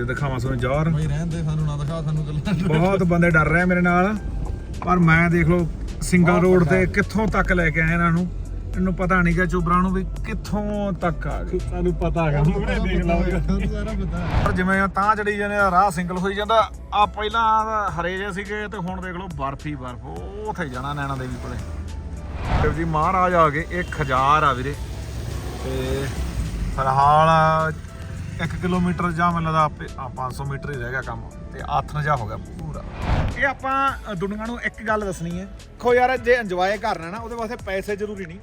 ਦੇ ਦਿਖਾਵਾਂ ਤੁਹਾਨੂੰ ਜੌਹਰ ਬਈ ਰਹਿਣ ਦੇ ਸਾਨੂੰ ਨਾ ਦਿਖਾ ਸਾਨੂੰ ਚੱਲਣ ਬਹੁਤ ਬੰਦੇ ਡਰ ਰਹੇ ਮੇਰੇ ਨਾਲ ਪਰ ਮੈਂ ਦੇਖ ਲਓ ਸਿੰਗਲ ਰੋਡ ਤੇ ਕਿੱਥੋਂ ਤੱਕ ਲੈ ਕੇ ਆਇਆ ਇਹਨਾਂ ਨੂੰ। ਇਹਨੂੰ ਪਤਾ ਨਹੀਂ ਕਿ ਚੋਬਰਾਂ ਨੂੰ ਵੀ ਕਿੱਥੋਂ ਤੱਕ ਆ ਗਏ। ਸਾਨੂੰ ਪਤਾ ਹੈਗਾ ਉਹਨੇ ਦੇਖ ਲਾਂਗੇ ਸਾਰਾ ਪਤਾ। ਪਰ ਜਿਵੇਂ ਤਾਂ ਚੜੀ ਜਾਂਦੇ ਆ ਰਾਹ ਸਿੰਗਲ ਹੋਈ ਜਾਂਦਾ। ਆ ਪਹਿਲਾਂ ਹਰੇ ਜੇ ਸੀਗੇ ਤੇ ਹੁਣ ਦੇਖ ਲਓ ਬਰਫ ਹੀ ਬਰਫ ਉਹ ਉੱਥੇ ਜਾਣਾ ਨੈਣਾ ਦੇਵੀ ਕੋਲੇ। ਤੇ ਜੀ ਮਹਾਰਾਜ ਆ ਗਏ 1000 ਆ ਵੀਰੇ। ਤੇ ਫਿਲਹਾਲ 1 ਕਿਲੋਮੀਟਰ ਜਾਂ ਮੈਨੂੰ ਲੱਗਦਾ ਆਪੇ- ਆ 500 ਮੀਟਰ ਹੀ ਰਹਿ ਗਿਆ ਕੰਮ ਤੇ ਆਥਨ ਜਾ ਹੋ ਗਿਆ ਪੂਰਾ। ਇਹ ਆਪਾਂ ਦੁਨੀਆ ਨੂੰ ਇੱਕ ਗੱਲ ਦੱਸਣੀ ਹੈ। ਦੇਖੋ ਯਾਰ ਜੇ ਇੰਜੋਏ ਕਰਨਾ ਨਾ ਉਹਦੇ ਵਾਸਤੇ ਪੈਸੇ ਜ਼ਰੂਰੀ ਨਹੀਂ।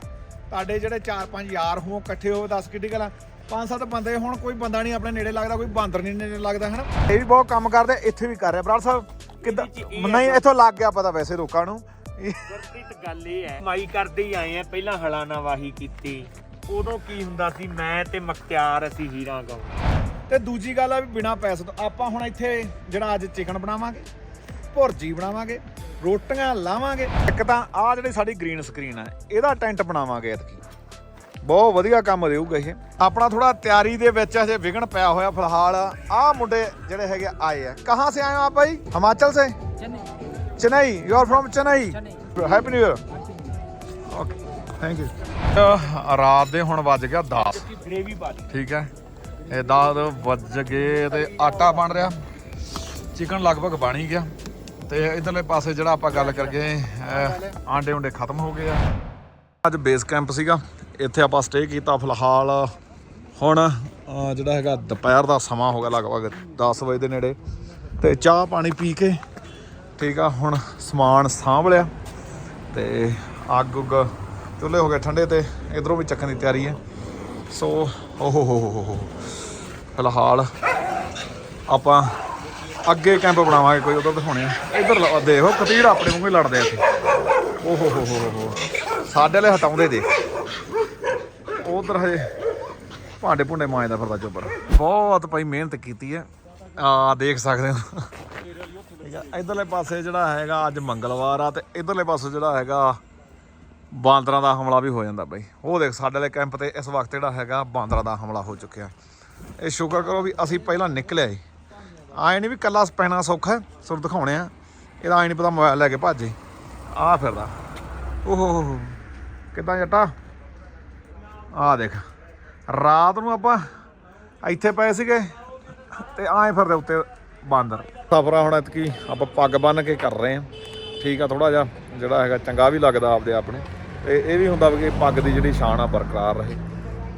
ਤੁਹਾਡੇ ਜਿਹੜੇ 4-5 ਯਾਰ ਹੋਣ ਇਕੱਠੇ ਹੋ 10 ਕਿੱਡੀ ਗੱਲ ਆ। ਪੰਜ ਸੱਤ ਬੰਦੇ ਹੁਣ ਕੋਈ ਬੰਦਾ ਨਹੀਂ ਆਪਣੇ ਨੇੜੇ ਲੱਗਦਾ ਕੋਈ ਬਾਂਦਰ ਨਹੀਂ ਨੇੜੇ ਲੱਗਦਾ ਹਨਾ? ਇਹ ਵੀ ਬਹੁਤ ਕੰਮ ਕਰਦੇ ਇੱਥੇ ਵੀ ਕਰ ਰਿਹਾ। ਬਰਾੜ ਸਾਹਿਬ ਕਿੱਦਾਂ ਨਹੀਂ ਇੱਥੋਂ ਲੱਗ ਗਿਆ ਪਤਾ ਵੈਸੇ ਲੋਕਾਂ ਨੂੰ। ਗੁਰਪ੍ਰੀਤ ਗੱਲ ਇਹ ਹੈ ਮਾਈ ਕਰਦੇ ਹੀ ਆਏ ਆ ਪਹਿਲਾਂ ਹਲਾਨਾ ਵਾਹੀ ਕੀਤੀ। ਉਦੋਂ ਕੀ ਹੁੰਦਾ ਸੀ? ਮੈਂ ਤੇ ਮਖਤਿਆਰ ਅਸੀਂ ਹੀਰਾ ਗਾਉਂ। ਤੇ ਦੂਜੀ ਗੱਲ ਆ ਵੀ ਬਿਨਾ ਪੈਸੇ ਤੋਂ ਆਪਾਂ ਹੁਣ ਇੱਥੇ ਜਿਹੜਾ ਅੱਜ ਚਿਕਨ ਬਣਾਵਾਂਗੇ ਭੁਰਜੀ ਬਣਾਵਾਂਗੇ ਰੋਟੀਆਂ ਲਾਵਾਂਗੇ। ਇੱਕ ਤਾਂ ਆਹ ਜਿਹੜੀ ਸਾਡੀ ਗ੍ਰੀਨ ਸਕਰੀਨ ਹੈ ਇਹਦਾ ਟੈਂਟ ਬਣਾਵਾਂਗੇ ਇਤਕੀ ਬਹੁਤ ਵਧੀਆ ਕੰਮ ਦੇਊਗਾ ਇਹ। ਆਪਣਾ ਥੋੜਾ ਤਿਆਰੀ ਦੇ ਵਿੱਚ ਹਜੇ ਵਿਗਣ ਪਿਆ ਹੋਇਆ ਫਿਲਹਾਲ। ਆਹ ਮੁੰਡੇ ਜਿਹੜੇ ਹੈਗੇ ਆਏ ਆ। ਕਹਾਂ ਸੇ ਆਏ ਹੋ ਆਪ ਭਾਈ? ਹਿਮਾਚਲ ਸੇ? Chennai. You are from Chennai? Happy new year okay thank you ਰਾਤ ਦੇ ਹੁਣ ਵੱਜ ਗਿਆ 10 ਗ੍ਰੇਵੀ ਠੀਕ ਹੈ। ਇਹ ਦਾਲ ਵੱਜ ਗਏ ਤੇ ਆਟਾ ਬਣ ਰਿਹਾ। ਚਿਕਨ ਲਗਭਗ ਬਣ ਹੀ ਗਿਆ। ਤੇ ਇਧਰਲੇ ਪਾਸੇ ਜਿਹੜਾ ਆਪਾਂ ਗੱਲ ਕਰਗੇ ਆਂਡੇ ਉਂਡੇ ਖਤਮ ਹੋ ਗਏ ਆ। ਅੱਜ ਬੇਸ ਕੈਂਪ ਸੀਗਾ। ਇੱਥੇ ਆਪਾਂ ਸਟੇ ਕੀਤਾ ਫਿਲਹਾਲ। ਹੁਣ ਜਿਹੜਾ ਹੈਗਾ ਦੁਪਹਿਰ ਦਾ ਸਮਾਂ ਹੋ ਗਿਆ ਲਗਭਗ 10 ਵਜੇ ਦੇ ਨੇੜੇ। ਤੇ ਚਾਹ ਪਾਣੀ ਪੀ ਕੇ ਠੀਕ ਆ ਹੁਣ ਸਮਾਨ ਸਾਂਭ ਲਿਆ। ਤੇ ਅੱਗ ਉੱਗ ਚੁੱਲ੍ਹੇ ਹੋ ਗਏ ਠੰਡੇ ਤੇ ਇਧਰੋਂ ਵੀ ਚੱਕਣ ਦੀ ਤਿਆਰੀ ਹੈ। ਸੋ ਓ ਹੋ ਹੋ ਹੋ ਹੋ ਫਿਲਹਾਲ ਆਪਾਂ ਅੱਗੇ ਕੈਂਪ ਬਣਾਵਾਂਗੇ, ਕੋਈ ਉਧਰ ਦਿਖਾਉਣੇ ਆ। ਇਧਰ ਦੇਖੋ ਕਤੀੜ ਆਪਣੇ ਵਾਂਗੂ ਹੀ ਲੜਦੇ ਆ ਇੱਥੇ। ਓ ਹੋ ਹੋ ਹੋ ਹੋ ਹੋ। ਸਾਡੇ ਵਾਲੇ ਹਟਾਉਂਦੇ ਦੇ ਉਧਰ ਹਜੇ ਭਾਂਡੇ ਭੁੰਡੇ ਮਾਂਜਦਾ ਫਿਰਦਾ ਚੋਬਰ ਬਹੁਤ ਭਾਈ ਮਿਹਨਤ ਕੀਤੀ ਹੈ। ਆ ਦੇਖ ਸਕਦੇ ਹੋ। ਠੀਕ ਹੈ ਇਧਰਲੇ ਪਾਸੇ ਜਿਹੜਾ ਹੈਗਾ ਅੱਜ ਮੰਗਲਵਾਰ ਆ ਤੇ ਇਧਰਲੇ ਪਾਸੇ ਜਿਹੜਾ ਹੈਗਾ ਬਾਂਦਰਾਂ ਦਾ ਹਮਲਾ ਵੀ ਹੋ ਜਾਂਦਾ ਬਾਈ। ਉਹ ਦੇਖ ਸਾਡੇ ਵਾਲੇ ਕੈਂਪ ਤੇ ਇਸ ਵਕਤ ਜਿਹੜਾ ਹੈਗਾ ਬਾਂਦਰਾਂ ਦਾ ਹਮਲਾ ਹੋ ਚੁੱਕਿਆ। ਇਹ ਸ਼ੁਕਰ ਕਰੋ ਵੀ ਅਸੀਂ ਪਹਿਲਾਂ ਨਿਕਲਿਆ ਜੀ ਆਏ ਨਹੀਂ ਵੀ ਕੱਲਾ ਪੈਣਾ ਸੌਖਾ ਹੈ, ਸੁਰ ਦਿਖਾਉਣੇ ਆ। ਇਹਦਾ ਆਏ ਨਹੀਂ ਪਤਾ ਮੋਬਾਈਲ ਲੈ ਕੇ ਭੱਜੇ। ਆ ਫਿਰਦਾ। ਓਹੋ ਹੋ ਕਿੱਦਾਂ ਜੱਟਾ? ਆ ਦੇਖ। ਰਾਤ ਨੂੰ ਆਪਾਂ ਇੱਥੇ ਪਏ ਸੀਗੇ ਤੇ ਆਏ ਫਿਰਦੇ ਉੱਤੇ ਬਾਂਦਰ। ਸਫਰਾ ਹੁਣ ਇਤਕੀ ਆਪਾਂ ਪੱਗ ਬੰਨ ਕੇ ਕਰ ਰਹੇ ਆ ਠੀਕ ਆ ਥੋੜਾ ਜਿਹਾ ਜਿਹੜਾ ਹੈਗਾ ਚੰਗਾ ਵੀ ਲੱਗਦਾ ਆਪਦੇ ਆਪ ਨੂੰ। ਤੇ ਇਹ ਵੀ ਹੁੰਦਾ ਵੀ ਕਿ ਪੱਗ ਦੀ ਜਿਹੜੀ ਸ਼ਾਨ ਆ ਬਰਕਰਾਰ ਰਹੇ,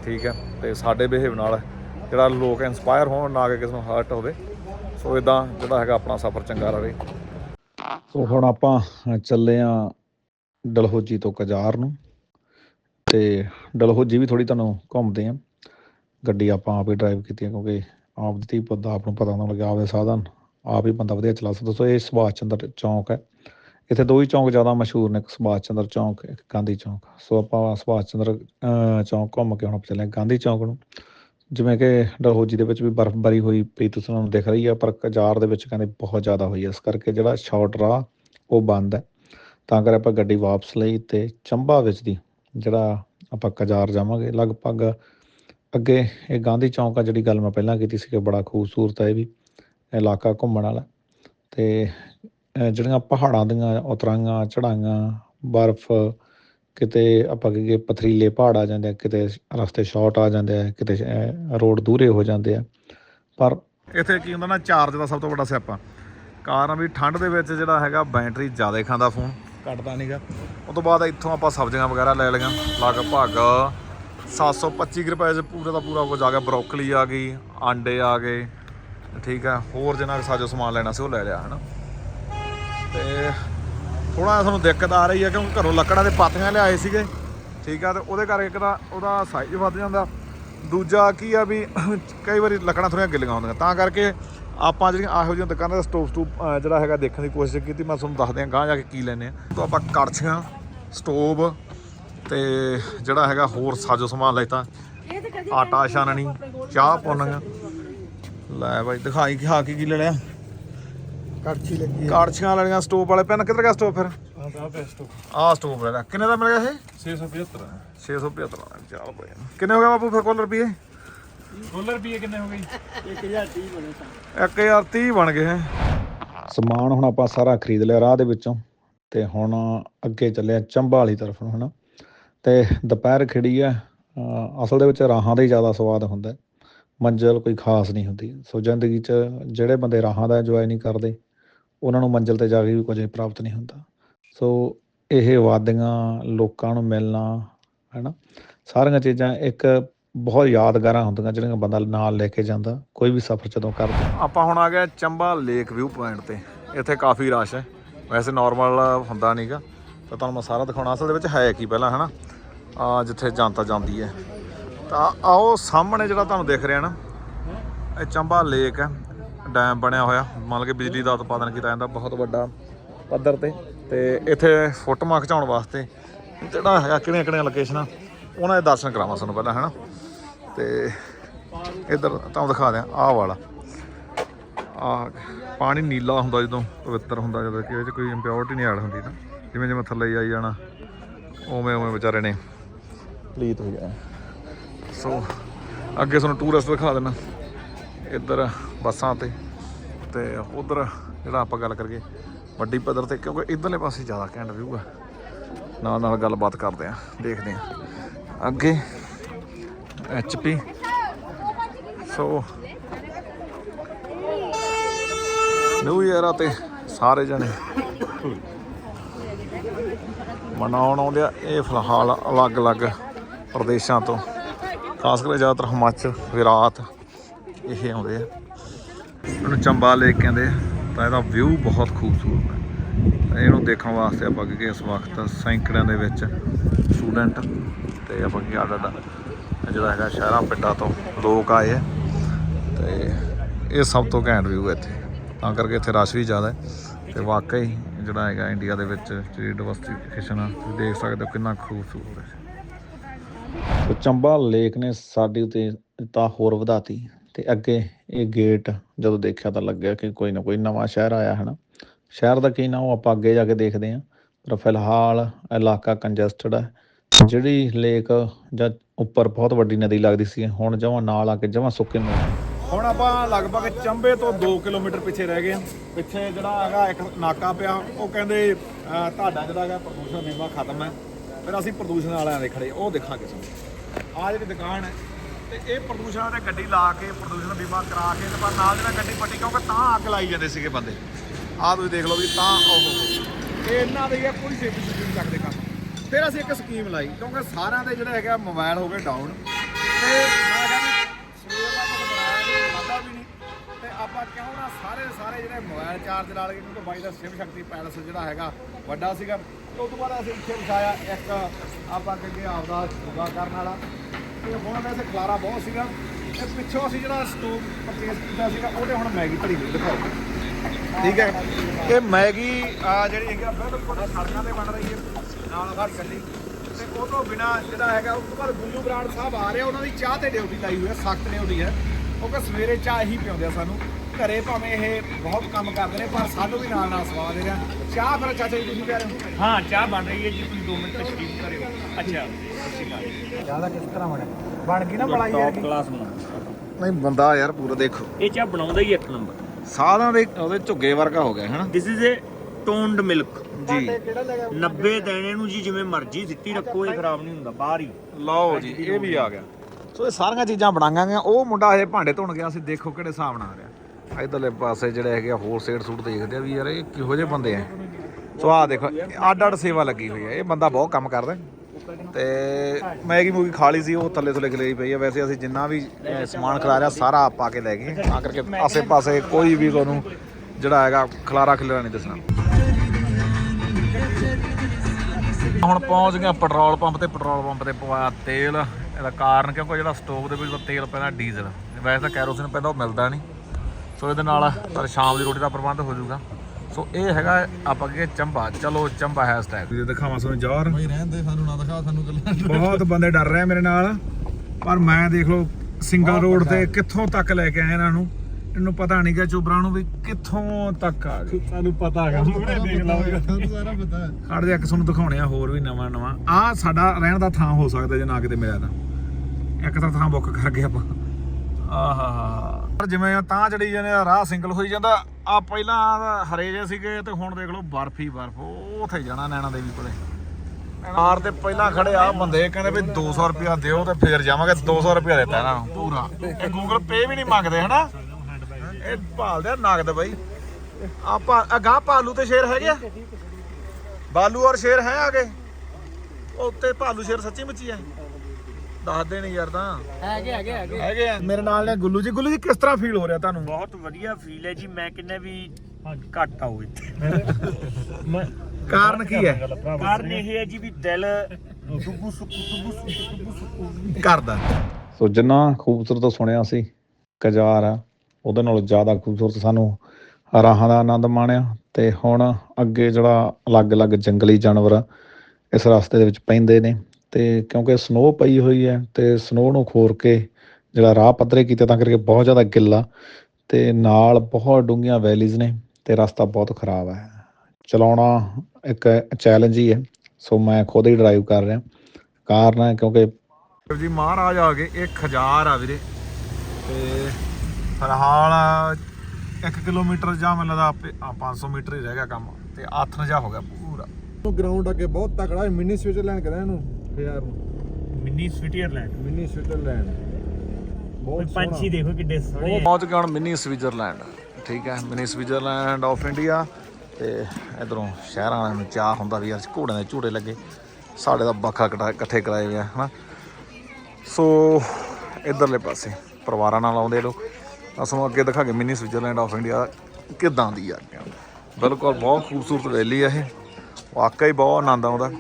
ਠੀਕ ਹੈ ਤੇ ਸਾਡੇ ਬਿਹੇਵ ਨਾਲ ਜਿਹੜਾ ਲੋਕ ਇਨਸਪਾਇਰ ਹੋਣ ਨਾ ਕਿ ਕਿਸੇ ਨੂੰ ਹਰਟ ਹੋਵੇ, ਸੋ ਇਦਾਂ ਜਿਹੜਾ ਹੈਗਾ ਆਪਣਾ ਸਫ਼ਰ ਚੰਗਾ ਰਹੇ। ਸੋ ਹੁਣ ਆਪਾਂ ਚੱਲੇ ਆ ਡਲਹੋਜੀ ਤੋਂ ਕਜਾਰ ਨੂੰ, ਤੇ ਡਲਹੋਜੀ ਵੀ ਥੋੜੀ ਤੁਹਾਨੂੰ ਘੁੰਮਦੇ ਆ। ਗੱਡੀ ਆਪਾਂ ਆਪ ਹੀ ਡਰਾਈਵ ਕੀਤੀ ਹੈ ਕਿਉਂਕਿ ਆਪ ਦੀ ਧੀ ਪੁੱਤ ਆਪ ਨੂੰ ਪਤਾ ਨਾ ਲੱਗਾ ਆਪਦੇ ਸਾਧਨ ਆਪ ਹੀ ਬੰਦਾ ਵਧੀਆ ਚਲਾ ਸਕਦਾ। ਸੋ ਇਹ ਸੁਭਾਸ਼ ਚੰਦਰ ਚੌਂਕ ਹੈ। ਇੱਥੇ ਦੋ ਹੀ ਚੌਂਕ ਜ਼ਿਆਦਾ ਮਸ਼ਹੂਰ ਨੇ, ਇੱਕ ਸੁਭਾਸ਼ ਚੰਦਰ ਚੌਂਕ, ਇੱਕ ਗਾਂਧੀ ਚੌਂਕ। ਸੋ ਆਪਾਂ ਸੁਭਾਸ਼ ਚੰਦਰ ਚੌਂਕ ਘੁੰਮ ਕੇ ਹੁਣ ਆਪਾਂ ਚੱਲੇ ਗਾਂਧੀ ਚੌਂਕ ਨੂੰ। ਜਿਵੇਂ ਕਿ ਡਲਹੌਜੀ ਦੇ ਵਿੱਚ ਵੀ ਬਰਫ਼ਬਾਰੀ ਹੋਈ ਪਈ ਤੁਸੀਂ ਨੂੰ ਦਿਖ ਰਹੀ ਆ, ਪਰ ਕਜਾਰ ਦੇ ਵਿੱਚ ਕਹਿੰਦੇ ਬਹੁਤ ਜ਼ਿਆਦਾ ਹੋਈ ਇਸ ਕਰਕੇ ਜਿਹੜਾ ਸ਼ਾਰਟ ਰਾਹ, ਉਹ ਬੰਦ ਹੈ। ਤਾਂ ਕਰ ਆਪਾਂ ਗੱਡੀ ਵਾਪਸ ਲਈ ਤੇ ਚੰਬਾ ਵਿੱਚ ਦੀ ਜਿਹੜਾ ਆਪਾਂ ਕਜਾਰ ਜਾਵਾਂਗੇ, ਲਗਭਗ ਅੱਗੇ ਇਹ ਗਾਂਧੀ ਚੌਂਕ ਆ ਜਿਹੜੀ ਗੱਲ ਮੈਂ ਪਹਿਲਾਂ ਕੀਤੀ ਸੀ ਕਿ ਬੜਾ ਖੂਬਸੂਰਤ ਹੈ ਇਹ ਵੀ, ਇਲਾਕਾ ਘੁੰਮਣ ਵਾਲਾ। ਤੇ ਜਿਹੜੀਆਂ ਪਹਾੜਾਂ ਦੀਆਂ ਉਤਰਾਈਆਂ ਚੜਾਈਆਂ ਬਰਫ਼, ਕਿਤੇ ਆਪਾਂ ਕਹੀਏ ਪਥਰੀਲੇ ਪਹਾੜ ਆ ਜਾਂਦੇ ਆ, ਕਿਤੇ ਰਸਤੇ ਸ਼ਾਰਟ ਆ ਜਾਂਦੇ ਆ, ਕਿਤੇ ਰੋਡ ਦੂਰੇ ਹੋ ਜਾਂਦੇ ਆ। ਪਰ ਇੱਥੇ ਕੀ ਹੁੰਦਾ ਨਾ, ਚਾਰਜ ਦਾ ਸਭ ਤੋਂ ਵੱਡਾ ਸਿਆਪਾ। ਕਾਰਨ ਵੀ ਠੰਡ ਦੇ ਵਿੱਚ ਜਿਹੜਾ ਹੈਗਾ ਬੈਟਰੀ ਜ਼ਿਆਦਾ ਖਾਂਦਾ ਫੋਨ ਘਟਦਾ ਨਹੀਂਗਾ ਉਸ ਤੋਂ ਬਾਅਦ ਇੱਥੋਂ ਆਪਾਂ ਸਬਜ਼ੀਆਂ ਵਗੈਰਾ ਲੈ ਲਈਆਂ, ਲਗਭਗ 725 ਕੁ ਰੁਪਏ 'ਚ ਪੂਰੇ ਦਾ ਪੂਰਾ ਕੁਝ ਆ ਗਿਆ। ਬਰੋਕਲੀ ਆ ਗਈ, ਆਂਡੇ ਆ ਗਏ, ਠੀਕ ਹੈ ਹੋਰ ਜਿੰਨਾ ਸਾਜੋ ਸਮਾਨ ਲੈਣਾ ਸੀ ਉਹ ਲੈ ਲਿਆ, ਹਨਾ। ਤੇ ਥੋੜਾ ਸਾਨੂੰ ਦਿੱਕਤ ਆ ਰਹੀ ਹੈ ਕਿਉਂਕਿ ਘਰੋਂ ਲੱਕੜਾਂ ਦੇ ਪਾਤੀਆਂ ਲਿਆਏ ਸੀਗੇ। ਠੀਕ ਆ, ਤੇ ਉਹਦੇ ਕਰਕੇ ਇੱਕ ਤਾਂ ਉਹਦਾ ਸਾਈਜ਼ ਵੱਧ ਜਾਂਦਾ। ਦੂਜਾ ਕੀ ਆ ਵੀ ਕਈ ਵਾਰੀ ਲੱਕੜਾਂ ਥੋੜ੍ਹੀਆਂ ਗਿੱਲੀਆਂ ਹੁੰਦੀਆਂ। ਤਾਂ ਕਰਕੇ ਆਪਾਂ ਜਿਹੜੀਆਂ ਇਹੋ ਜਿਹੀਆਂ ਦੁਕਾਨਾਂ ਦਾ ਸਟੋਵ ਸਟੂਵ ਜਿਹੜਾ ਹੈਗਾ ਦੇਖਣ ਦੀ ਕੋਸ਼ਿਸ਼ ਕੀਤੀ, ਮੈਂ ਤੁਹਾਨੂੰ ਦੱਸਦੇ ਹਾਂ ਗਾਂ ਜਾ ਕੇ ਕੀ ਲੈਣੇ ਆ ਤਾਂ ਆਪਾਂ ਕੜਛੀਆਂ ਸਟੋਵ ਤੇ ਜਿਹੜਾ ਹੈਗਾ ਹੋਰ ਸਾਜੋ ਸਮਾਨ ਲੈਤਾ ਆਟਾ, ਛਾਨਣੀ, ਚਾਹ ਪੁੰਨੀਆਂ ਲੈ ਬਾਈ, ਦਿਖਾਈ ਕਿ ਹਾਂ, ਕੀ ਕੀ ਲੈ ਲਿਆ? ਕੜਛੀ ਲੱਗੀ ਕਾੜਛੀਆਂ ਵਾਲੀਆਂ ਸਟੋਵ ਵਾਲੇ ਪੈਨ ਕਿੱਧਰ ਗਿਆ ਸਟੋਵ ਫਿਰ? ਆ ਦਾ ਬੈਸਟ ਆਹ ਸਟੋਵ ਲੈ ਲਿਆ ਕਿੰਨੇ ਦਾ ਮਿਲ ਗਿਆ ਇਹ? 675 675 ਚੱਲ ਭਾਈ ਕਿੰਨੇ ਹੋ ਗਿਆ ਬਾਪੂ ਫਿਰ ਕੋਲ ਰੁਪਏ? ਡਾਲਰ ਰੁਪਏ ਕਿੰਨੇ ਹੋ ਗਏ? 1030 ਬਣ ਗਏ ਹੈ। ਸਮਾਨ ਹੁਣ ਆਪਾਂ ਸਾਰਾ ਖਰੀਦ ਲਿਆ ਰਾਹ ਦੇ ਵਿੱਚੋਂ। ਤੇ ਹੁਣ ਅੱਗੇ ਚੱਲਿਆ ਚੰਬਾ ਵਾਲੀ ਤਰਫ ਨੂੰ ਹਨਾ। ਤੇ ਦੁਪਹਿਰ ਖੜੀ ਆ ਅਸਲ ਦੇ ਵਿੱਚ ਰਾਹਾਂ ਦਾ ਹੀ ਜ਼ਿਆਦਾ ਸਵਾਦ ਹੁੰਦਾ ਹੈ। ਮੰਜ਼ਿਲ ਕੋਈ ਖਾਸ ਨਹੀਂ ਹੁੰਦੀ। ਸੋ ਜ਼ਿੰਦਗੀ 'ਚ ਜਿਹੜੇ ਬੰਦੇ ਰਾਹਾਂ ਦਾ ਇੰਜੋਏ ਨਹੀਂ ਕਰਦੇ ਉਹਨਾਂ ਨੂੰ ਮੰਜ਼ਿਲ ਤੇ ਜਾ ਕੇ ਵੀ ਕੁਝ ਪ੍ਰਾਪਤ ਨਹੀਂ ਹੁੰਦਾ। ਸੋ ਇਹ ਵਾਦੀਆਂ ਲੋਕਾਂ ਨੂੰ ਮਿਲਣਾ, ਹੈਨਾ, ਸਾਰੀਆਂ ਚੀਜ਼ਾਂ ਇੱਕ ਬਹੁਤ ਯਾਦਗਾਰਾਂ ਹੁੰਦੀਆਂ ਜਿਹੜੀਆਂ ਬੰਦਾ ਨਾਲ ਲੈ ਕੇ ਜਾਂਦਾ, ਕੋਈ ਵੀ ਸਫ਼ਰ ਜਦੋਂ ਕਰਦਾ। ਆਪਾਂ ਹੁਣ ਆ ਗਏ ਚੰਬਾ ਲੇਕ ਵਿਊ ਪੁਆਇੰਟ ਤੇ, ਇੱਥੇ ਕਾਫੀ ਰਸ਼ ਹੈ। ਵੈਸੇ ਨਾਰਮਲ ਹੁੰਦਾ ਨਹੀਂਗਾ ਤਾਂ ਤੁਹਾਨੂੰ ਮੈਂ ਸਾਰਾ ਦਿਖਾਉਣਾ। ਅਸਲ ਦੇ ਵਿੱਚ ਹੈ ਕੀ ਪਹਿਲਾਂ, ਹਨਾ? ਆ ਜਿੱਥੇ ਜਨਤਾ ਜਾਂਦੀ ਹੈ। ਤਾਂ ਆਓ ਸਾਹਮਣੇ ਜਿਹੜਾ ਤੁਹਾਨੂੰ ਦਿਖ ਰਿਹਾ ਨਾ, ਇਹ ਚੰਬਾ ਲੇਕ ਹੈ। ਡੈਮ ਬਣਿਆ ਹੋਇਆ ਮੰਨ ਕੇ ਬਿਜਲੀ ਦਾ ਉਤਪਾਦਨ ਕੀਤਾ ਜਾਂਦਾ ਬਹੁਤ ਵੱਡਾ ਪੱਧਰ ਤੇ ਤੇ ਇੱਥੇ ਫੋਟੋਆਂ ਖਿਚਾਉਣ ਵਾਸਤੇ ਜਿਹੜਾ ਹੈਗਾ ਕਿਹੜੀਆਂ ਕਿਹੜੀਆਂ ਲੋਕੇਸ਼ਨਾਂ ਉਹਨਾਂ ਦੇ ਦਰਸ਼ਨ ਕਰਾਵਾਂ ਤੁਹਾਨੂੰ ਪਹਿਲਾਂ, ਹਨਾ? ਤੇ ਇੱਧਰ ਤੁਹਾਨੂੰ ਦਿਖਾ ਦਿਆਂ, ਆਹ ਵਾਲਾ। ਆ ਪਾਣੀ ਨੀਲਾ ਹੁੰਦਾ ਜਦੋਂ, ਪਵਿੱਤਰ ਹੁੰਦਾ ਜਦੋਂ ਕਿ ਇਹਦੇ 'ਚ ਕੋਈ ਇੰਪਿਓਰਟੀ ਨਹੀਂ ਐਡ ਹੁੰਦੀ ਨਾ। ਜਿਵੇਂ ਜਿਵੇਂ ਥੱਲੇ ਆਈ ਜਾਣਾ, ਉਵੇਂ ਉਵੇਂ ਵਿਚਾਰੇ ਨੇ ਪਲੀਤ ਹੋ ਜਾਣਾ। ਸੋ ਅੱਗੇ ਤੁਹਾਨੂੰ ਟੂਰਿਸਟ ਦਿਖਾ ਦੇਣਾ। ਇੱਧਰ ਬੱਸਾਂ ਤੇ। ਤੇ ਉਧਰ ਜਿਹੜਾ ਆਪਾਂ ਗੱਲ ਕਰੀਏ ਵੱਡੀ ਪੱਧਰ ਤੇ, ਕਿਉਂਕਿ ਇਧਰਲੇ ਪਾਸੇ ਜ਼ਿਆਦਾ ਘੈਂਟ ਵਿਊ ਆ। ਨਾਲ ਨਾਲ ਗੱਲਬਾਤ ਕਰਦੇ ਆ, ਦੇਖਦੇ ਆ। ਅੱਗੇ ਐਚਪੀ ਸੋ ਨਿਊ ਇਅਰ ਆ ਤੇ ਸਾਰੇ ਜਣੇ ਮਨਾਉਣ ਆਉਂਦੇ ਆ। ਇਹ ਫਿਲਹਾਲ ਅਲੱਗ-ਅਲੱਗ ਪ੍ਰਦੇਸ਼ਾਂ ਤੋਂ। ਖਾਸ ਕਰਕੇ ਜ਼ਿਆਦਾਤਰ ਹਿਮਾਚਲ ਵਿਰਾਤ ਇਹ ਆਉਂਦੇ ਆ। ਇਹਨੂੰ ਚੰਬਾ ਲੇਕ ਕਹਿੰਦੇ, ਤਾਂ ਇਹਦਾ ਵਿਊ ਬਹੁਤ ਖੂਬਸੂਰਤ ਹੈ। ਇਹਨੂੰ ਦੇਖਣ ਵਾਸਤੇ ਆਪਾਂ ਕਿ ਇਸ ਵਕਤ ਸੈਂਕੜਿਆਂ ਦੇ ਵਿੱਚ ਸਟੂਡੈਂਟ ਤੇ ਆਪਾਂ ਕਿ ਅੱਡ ਅੱਡ ਜਿਹੜਾ ਹੈਗਾ ਸ਼ਹਿਰਾਂ ਪਿੰਡਾਂ ਤੋਂ ਲੋਕ ਆਏ ਆ ਤੇ ਇਹ ਸਭ ਤੋਂ ਘੈਂਟ ਵਿਊ ਹੈ ਇੱਥੇ। ਤਾਂ ਕਰਕੇ ਇੱਥੇ ਰਸ਼ ਵੀ ਜ਼ਿਆਦਾ ਹੈ ਤੇ ਵਾਕਈ ਜਿਹੜਾ ਹੈਗਾ ਇੰਡੀਆ ਦੇ ਵਿੱਚ ਜਿਹੜੀ ਡਿਵਰਸਿਫਿਕੇਸ਼ਨ ਆ, ਤੁਸੀਂ ਦੇਖ ਸਕਦੇ ਹੋ ਕਿੰਨਾ ਖੂਬਸੂਰਤ ਹੈ। ਚੰਬਾ ਲੇਕ ਨੇ ਸਾਡੀ ਉਤੇ ਤਾਂ ਹੋਰ ਵਧਾਤੀ ਤੇ ਅੱਗੇ ਇਹ ਗੇਟ ਜਦੋਂ ਦੇਖਿਆ ਤਾਂ ਲੱਗਿਆ ਕਿ ਕੋਈ ਨਾ ਕੋਈ ਨਵਾਂ ਸ਼ਹਿਰ ਆਇਆ ਹੈ ਨਾ ਸ਼ਹਿਰ ਦਾ ਕੀ ਨਾ, ਉਹ ਆਪਾਂ ਅੱਗੇ ਜਾ ਕੇ ਦੇਖਦੇ ਹਾਂ। ਪਰ ਫਿਲਹਾਲ ਇਲਾਕਾ ਕੰਜਸਟਡ ਹੈ। ਜਿਹੜੀ ਲੇਕ ਜਾਂ ਉੱਪਰ ਬਹੁਤ ਵੱਡੀ ਨਦੀ ਲੱਗਦੀ ਸੀ, ਹੁਣ ਜਮਾਂ ਨਾਲ ਆ ਕੇ ਜਮਾਂ ਸੁੱਕੇ ਨੂੰ ਹੁਣ ਆਪਾਂ ਲਗਭਗ ਚੰਬੇ ਤੋਂ 2 ਕਿਲੋਮੀਟਰ ਪਿੱਛੇ ਰਹਿ ਗਏ ਹਾਂ। ਪਿੱਛੇ ਜਿਹੜਾ ਹੈਗਾ ਇੱਕ ਨਾਕਾ ਪਿਆ, ਉਹ ਕਹਿੰਦੇ ਤੁਹਾਡਾ ਜਿਹੜਾ ਹੈਗਾ ਪ੍ਰਦੂਸ਼ਣ ਬੀਮਾ ਖਤਮ ਹੈ। ਫਿਰ ਅਸੀਂ ਪ੍ਰਦੂਸ਼ਣ ਵਾਲਿਆਂ ਦੇ ਖੜੇ, ਉਹ ਦੇਖਾਂਗੇ ਸਾਨੂੰ ਆਹ ਜਿਹੜੀ ਦੁਕਾਨ ਹੈ ਤੇ ਇਹ ਪ੍ਰਦੂਸ਼ਣ ਵਾਲੇ ਗੱਡੀ ਲਾ ਕੇ ਪ੍ਰਦੂਸ਼ਣ ਬੀਮਾ ਕਰਾ ਕੇ ਤੇ ਪਰ ਨਾਲ ਜਿਹੜਾ ਗੱਡੀ ਪੱਟੀ ਕਿਉਂਕਿ ਤਾਂ ਅੱਗ ਲਾਈ ਜਾਂਦੇ ਸੀਗੇ ਬੰਦੇ। ਆਹ ਤੁਸੀਂ ਦੇਖ ਲਓ ਵੀ ਤਾਂ ਉਹ ਇਹ ਇਹਨਾਂ ਦੇ ਇਹ ਕੋਈ ਸੇਫਟੀ ਸਕੀਮ ਚੱਕਦੇ ਕੰਮ। ਫਿਰ ਅਸੀਂ ਇੱਕ ਸਕੀਮ ਲਾਈ, ਕਿਉਂਕਿ ਸਾਰਿਆਂ ਦੇ ਜਿਹੜੇ ਹੈਗਾ ਮੋਬਾਈਲ ਹੋ ਗਏ ਡਾਊਨ ਤੇ ਮੈਂ ਕਿਹਾ ਸਵੇਰ ਦਾ ਕੁਝ ਬਣਾਇਆ ਨਹੀਂ ਖਾਧਾ ਵੀ ਨਹੀਂ। ਤੇ ਆਪਾਂ ਕਿਉਂ ਨਾ ਸਾਰੇ ਸਾਰੇ ਜਿਹੜੇ ਮੋਬਾਈਲ ਚਾਰਜ ਨਾਲ ਕੇ ਕਿਉਂਕਿ ਬਾਈ ਦਾ ਸ਼ਿਵ ਸ਼ਕਤੀ ਪੈਲਸ ਜਿਹੜਾ ਹੈਗਾ ਵੱਡਾ ਸੀਗਾ। ਤੇ ਉਸ ਤੋਂ ਬਾਅਦ ਅਸੀਂ ਇੱਥੇ ਵਿਛਾਇਆ ਇੱਕ, ਆਪਾਂ ਕਹਿੰਦੇ ਆਪਦਾ ਯੋਗਾ ਕਰਨ ਵਾਲਾ। ਤੇ ਹੁਣ ਵੈਸੇ ਖਲਾਰਾ ਬਹੁਤ ਸੀਗਾ। ਤੇ ਪਿੱਛੋਂ ਅਸੀਂ ਜਿਹੜਾ ਸਟੋਵ ਪਰਚੇਸ ਕੀਤਾ ਸੀਗਾ ਉਹਦੇ ਹੁਣ ਮੈਗੀ ਧਰੀ ਹੋਈ ਦਿਖਾਓ। ਠੀਕ ਹੈ। ਇਹ ਮੈਗੀ ਆ ਜਿਹੜੀ ਹੈਗਾ ਬਿਲਕੁਲ ਸੜਕਾਂ ਤੇ ਬਣ ਰਹੀ ਹੈ ਨਾਲ ਘਰ ਚੱਲੀ ਤੇ ਉਹ ਤੋਂ ਬਿਨਾ ਜਿਹੜਾ ਹੈਗਾ ਉਸ ਤੋਂ ਬਾਅਦ ਗੁੱਲੂ ਬਰਾੜ ਸਾਹਿਬ ਆ ਰਹੇ ਉਹਨਾਂ ਦੀ ਚਾਹ ਤੇ ਡਿਊਟੀ ਲਾਈ ਹੋਈ ਹੈ ਸਖਤ ਡਿਊਟੀ ਹੈ। ਕਿਉਂਕਿ ਸਵੇਰੇ ਚਾਹ ਹੀ ਪਿਉਂਦੇ ਆ ਸਾਨੂੰ। ਘਰੇ ਭਾਵੇਂ ਇਹ ਬਹੁਤ ਕੰਮ ਕਰਦੇ ਨੇ ਪਰ ਸਾਨੂੰ ਵੀ ਨਾਲ ਨਾਲ ਸਵਾਦ ਦੇ ਰਿਹਾ। ਚਾਹ ਫਿਰ ਚਾਚਾ ਜੀ ਤੁਸੀਂ ਕਹਿ ਰਹੇ ਹੋ? ਹਾਂ ਚਾਹ ਬਣ ਰਹੀ ਹੈ ਜੀ ਤੁਸੀਂ 2 ਮਿੰਟ ਤਸ਼ਰੀਫ ਕਰਿਓ। ਅੱਛਾ। ਜ਼ਿਆਦਾ ਕਿਸ ਤਰ੍ਹਾਂ ਬਣਿਆ ਬਣ ਗਈ ਨਾ ਮਲਾਈ ਟੌਪ ਕਲਾਸ ਬਣਾ ਨਹੀਂ ਬੰਦਾ ਯਾਰ ਪੂਰਾ ਦੇਖੋ। ਇਹ ਚਾਹ ਬਣਾਉਂਦਾ ਹੀ ਇੱਕ ਨੰਬਰ ਸਾਧਾਂ ਦੇ ਉਹਦੇ ਝੁੱਗੇ ਵਰਗਾ ਹੋ ਗਿਆ ਹਨਾ? ਦਿਸ ਇਜ਼ ਏ ਟੋਨਡ ਮਿਲਕ ਜੀ। ਕਿਹੜਾ ਲੈ ਗਿਆ 90 ਦੇਣੇ ਨੂੰ ਜੀ ਜਿਵੇਂ ਮਰਜ਼ੀ ਦਿੱਤੀ ਰੱਖੋ ਇਹ ਖਰਾਬ ਨਹੀਂ ਹੁੰਦਾ ਬਾਹਰ ਹੀ। ਲਓ ਜੀ ਇਹ ਵੀ ਆ ਗਿਆ। ਸੋ ਇਹ ਸਾਰੀਆਂ ਚੀਜ਼ਾਂ ਬਣਾਈਆਂ ਗਈਆਂ ਉਹ ਮੁੰਡਾ ਹਜੇ ਭਾਂਡੇ ਧੋਣ ਗਿਆ ਸੀ ਦੇਖੋ ਕਿਹੜੇ ਹਿਸਾਬ ਨਾਲ ਆ ਰਿਹਾ। ਇਧਰਲੇ ਪਾਸੇ ਜਿਹੜੇ ਹੈਗੇ ਆ ਹੋਰ ਸੇਡ ਸੂਟ ਦੇਖਦੇ ਆ ਵੀ ਯਾਰ ਇਹ ਕਿਹੋ ਜਿਹੇ ਬੰਦੇ ਆ। ਸੋ ਆਹ ਦੇਖੋ ਅੱਡ ਅੱਡ ਸੇਵਾ ਲੱਗੀ ਹੋਈ ਹੈ ਇਹ ਬੰਦਾ ਬਹੁਤ ਕੰਮ ਕਰਦਾ। ਤੇ ਮੈਗੀ ਮੂਗੀ ਖਾ ਲਈ ਸੀ ਉਹ ਥੱਲੇ ਥੱਲੇ ਖਲੇਰੀ ਪਈ ਹੈ ਵੈਸੇ ਅਸੀਂ ਜਿੰਨਾ ਵੀ ਅਹ, ਸਮਾਨ ਖਿਲਾ ਰਿਹਾ ਸਾਰਾ ਆਪ ਪਾ ਕੇ ਲੈ ਗਏ ਤਾਂ ਕਰਕੇ ਆਸੇ ਪਾਸੇ ਕੋਈ ਵੀ ਤੁਹਾਨੂੰ ਜਿਹੜਾ ਹੈਗਾ ਖਲਾਰਾ ਖਿਲਰਾ ਨਹੀਂ ਦੱਸਣਾ। ਹੁਣ ਪਹੁੰਚ ਗਿਆ ਪੈਟਰੋਲ ਪੰਪ ਤੇ। ਪੈਟਰੋਲ ਪੰਪ ਤੇ ਪਵਾਇਆ ਤੇਲ। ਇਹਦਾ ਕਾਰਨ ਕਿਉਂਕਿ ਜਿਹੜਾ ਸਟੋਵ ਦੇ ਵਿੱਚ ਤੇਲ ਪੈਂਦਾ ਡੀਜ਼ਲ। ਵੈਸੇ ਤਾਂ ਕੈਰੋਸਿਨ ਪੈਂਦਾ ਉਹ ਮਿਲਦਾ ਨਹੀਂ। ਸੋ ਇਹਦੇ ਨਾਲ ਪਰ ਸ਼ਾਮ ਦੀ ਰੋਟੀ ਦਾ ਪ੍ਰਬੰਧ ਹੋ ਜਾਊਗਾ। ਸੋ ਇਹ ਹੈਗਾ ਆਪਾਂ ਕਿ ਚੰਬਾ। ਚਲੋ ਚੰਬਾ ਹੈਸ਼ਟੈਗ ਇਹ ਦਿਖਾਵਾਂ ਤੁਹਾਨੂੰ ਜੌਹਰ ਬਈ ਰਹਿਣ ਦੇ ਸਾਨੂੰ ਨਾ ਦਿਖਾ ਸਾਨੂੰ ਗੱਲਾਂ ਬਹੁਤ ਬੰਦੇ ਡਰ ਰਹੇ ਮੇਰੇ ਨਾਲ ਪਰ ਮੈਂ ਦੇਖ ਲਓ ਸਿੰਗਲ ਰੋਡ ਤੇ ਕਿੱਥੋਂ ਤੱਕ ਲੈ ਕੇ ਆਇਆ ਇਹਨਾਂ ਨੂੰ। ਇਹਨੂੰ ਪਤਾ ਨਹੀਂ ਕਿ ਚੋਬਰਾਂ ਨੂੰ ਵੀ ਕਿੱਥੋਂ ਤੱਕ ਆ ਗਏ। ਸਾਨੂੰ ਪਤਾ ਹੈਗਾ ਮੂਹਰੇ ਦੇਖ ਸਾਨੂੰ ਸਾਰਾ ਪਤਾ ਹੈ। ਖੜ ਜਾ ਇੱਕ ਤੁਹਾਨੂੰ ਦਿਖਾਉਣੇ ਆ ਹੋਰ ਵੀ ਨਵਾਂ ਨਵਾਂ। ਆ ਸਾਡਾ ਰਹਿਣ ਦਾ ਥਾਂ ਹੋ ਸਕਦਾ ਜੇ ਨਾ ਕਿਤੇ ਮਿਲਿਆ ਤਾਂ। ਇੱਕ ਤਾਂ ਥਾਂ ਬੁੱਕ ਕਰ ਗਏ ਆਪਾਂ ਆਹਾ ਪਰ ਜਿਵੇਂ ਤਾਂ ਚੜੀ ਜਾਂਦੇ ਆ, ਰਾਹ ਸਿੰਗਲ ਹੋਈ ਜਾਂਦਾ। ਆ ਪਹਿਲਾਂ ਹਰੇ ਜੇ ਸੀਗੇ ਤੇ ਹੁਣ ਦੇਖ ਲਓ ਬਰਫ ਹੀ ਬਰਫ, ਉਹ ਉੱਥੇ ਜਾਣਾ ਨੈਣਾ ਦੇਵੀ ਕੋਲੇ। ਕਾਰ ਤੇ ਪਹਿਲਾਂ ਖੜੇ ਆ, ਬੰਦੇ ਕਹਿੰਦੇ ਵੀ 200 ਰੁਪਿਆ ਦਿਓ ਤੇ ਫੇਰ ਜਾਵਾਂਗੇ 200 ਰੁਪਿਆ ਦਿੱਤਾ ਇਹਨਾਂ ਨੂੰ। ਪੂਰਾ। ਇਹ ਗੂਗਲ ਪੇ ਵੀ ਨਹੀਂ ਮੰਗਦੇ, ਹਨਾ? ਇਹ ਭਾਲਦੇ ਆ ਨਗਦ ਬਾਈ। ਆਪਾਂ ਅਗਾਹ ਭਾਲੂ ਤੇ ਸ਼ੇਰ ਹੈਗੇ ਆ? ਬਾਲੂ ਔਰ ਸ਼ੇਰ ਹੈ ਆਗੇ? ਉਹ ਉੱਤੇ ਭਾਲੂ ਸ਼ੇਰ ਸੱਚੀ ਮੁੱਚੀ ਹੈ ਦੱਸਦੇ ਨਹੀਂ ਯਾਰ ਤਾਂ। ਹੈਗੇ ਹੈਗੇ ਹੈਗੇ। ਹੈਗੇ ਆ। ਮੇਰੇ ਨਾਲ ਨੇ ਗੁੱਲੂ ਜੀ। ਗੁੱਲੂ ਜੀ ਕਿਸ ਤਰ੍ਹਾਂ ਫੀਲ ਹੋ ਰਿਹਾ ਤੁਹਾਨੂੰ? ਬਹੁਤ ਵਧੀਆ ਫੀਲ ਹੈ ਜੀ। ਮੈਂ ਕਿੰਨਾ ਵੀ ਘੱਟ ਆਓ ਇੱਥੇ। ਕਾਰਨ ਕੀ ਹੈ? ਕਾਰਨ ਇਹ ਹੈ ਜੀ ਵੀ ਦਿਲ ਸੁੱਕੂ ਸੁੱਕੂ ਸੁੱਕੂ ਸੁੱਕੂ ਸੁੱਕੂ। ਕਰਦਾ। ਸੋ ਜਿੰਨਾ ਖੂਬਸੂਰਤ ਸੁਣਿਆ ਸੀ ਕਜਾਰ ਆ ਉਹਦੇ ਨਾਲੋਂ ਜ਼ਿਆਦਾ ਖੂਬਸੂਰਤ ਸਾਨੂੰ ਰਾਹਾਂ ਦਾ ਆਨੰਦ ਮਾਣਿਆ ਤੇ ਹੁਣ ਅੱਗੇ ਜਿਹੜਾ ਅਲੱਗ-ਅਲੱਗ ਜੰਗਲੀ ਜਾਨਵਰ ਇਸ ਰਸਤੇ ਦੇ ਵਿੱਚ ਪੈਂਦੇ ਨੇ। ਤੇ ਕਿਉਂਕਿ ਸਨੋ ਪਈ ਹੋਈ ਹੈ ਤੇ ਸਨੋ ਨੂੰ ਖੋਰ ਕੇ ਜਿਹੜਾ ਰਾਹ ਪੱਧਰੇ ਕੀਤੇ ਤਾਂ ਕਰਕੇ ਬਹੁਤ ਜ਼ਿਆਦਾ ਗਿੱਲਾ ਤੇ ਨਾਲ ਬਹੁਤ ਡੂੰਘੀਆਂ ਵੈਲੀਜ਼ ਨੇ ਤੇ ਰਸਤਾ ਬਹੁਤ ਖਰਾਬ ਹੈ। ਚਲਾਉਣਾ ਇੱਕ ਚੈਲੰਜ ਹੀ ਹੈ। ਸੋ ਮੈਂ ਖੁਦ ਹੀ ਡਰਾਈਵ ਕਰ ਰਿਹਾ। ਕਾਰਨ ਹੈ ਕਿਉਂਕਿ ਜੀ ਮਹਾਰਾਜ ਆ ਗਏ 1000 ਆ ਵੀਰੇ। ਤੇ ਫਿਲਹਾਲ 1 ਕਿਲੋਮੀਟਰ ਜਾਂ ਮੈਨੂੰ ਲੱਗਦਾ ਆਪੇ ਆ 500 ਮੀਟਰ ਹੀ ਰਹਿ ਗਿਆ ਕੰਮ। ਤੇ ਆਥਨ ਜਾ ਹੋ ਗਿਆ ਪੂਰਾ। ਗਰਾਊਂਡ ਅੱਗੇ ਬਹੁਤ ਤਕੜਾ ਹੈ ਮਿੰਨੀ ਸਵਿਟਜ਼ਰਲੈਂਡ ਕਹਿੰਦੇ ਇਹਨੂੰ। ਯਾਰ ਮਿੰਨੀ ਸਵਿਟਜ਼ਰਲੈਂਡ। Mini Switzerland. ਕੋਈ ਪੰਛੀ ਦੇਖੋ ਕਿੱਡੇ ਸੋਹਣੇ ਆ। ਪਹੁੰਚ ਗਏ ਹੁਣ ਮਿਨੀ ਸਵਿਟਜ਼ਰਲੈਂਡ। ਠੀਕ ਹੈ ਮਿਨੀ ਸਵਿਟਜ਼ਰਲੈਂਡ ਆਫ ਇੰਡੀਆ ਤੇ ਇਧਰੋਂ ਸ਼ਹਿਰਾਂ ਵਾਲਿਆਂ ਨੂੰ ਚਾਹ ਹੁੰਦਾ ਵੀ ਯਾਰ ਘੋੜਿਆਂ ਦੇ ਝੂੜੇ ਲੱਗੇ। ਸਾਡੇ ਦਾ ਬੱਖਾ ਕਟਾ- ਇਕੱਠੇ ਕਰਾਏ ਹੋਏ ਆ ਹਨਾ? ਸੋ ਇਧਰਲੇ ਪਾਸੇ ਪਰਿਵਾਰਾਂ ਨਾਲ ਆਉਂਦੇ ਲੋਕ ਅਸਾਂ ਅੱਗੇ ਦਿਖਾਗੇ ਮਿਨੀ ਸਵਿਟਜ਼ਰਲੈਂਡ ਆਫ ਇੰਡੀਆ ਕਿਦਾਂ ਦੀ ਆ ਬਿਲਕੁਲ ਬਹੁਤ ਖੂਬਸੂਰਤ ਵੈਲੀ ਆ ਇਹ। ਵਾਕਈ ਬਹੁਤ ਆਨੰਦ ਆਉਂਦਾ।